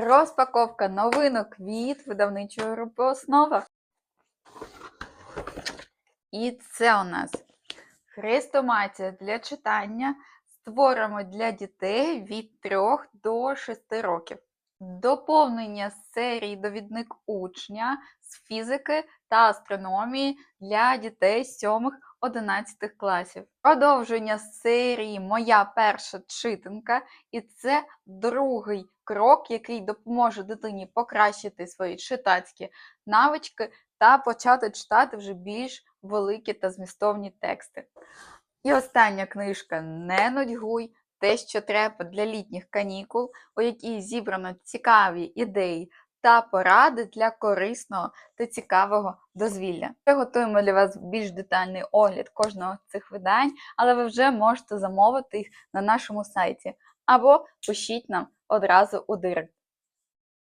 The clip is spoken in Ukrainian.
Розпаковка новинок від видавничої групи Основа. І це у нас хрестоматія для читання. Створимо для дітей від 3 до 6 років. Доповнення серії довідник учня з фізики та астрономії для дітей 7-11 класів. Продовження серії Моя перша читанка, і це другий крок, який допоможе дитині покращити свої читацькі навички та почати читати вже більш великі та змістовні тексти. І остання книжка Не нудьгуй. Те, що треба для літніх канікул, у якій зібрано цікаві ідеї та поради для корисного та цікавого дозвілля. Ми готуємо для вас більш детальний огляд кожного з цих видань, але ви вже можете замовити їх на нашому сайті або пишіть нам одразу у директ.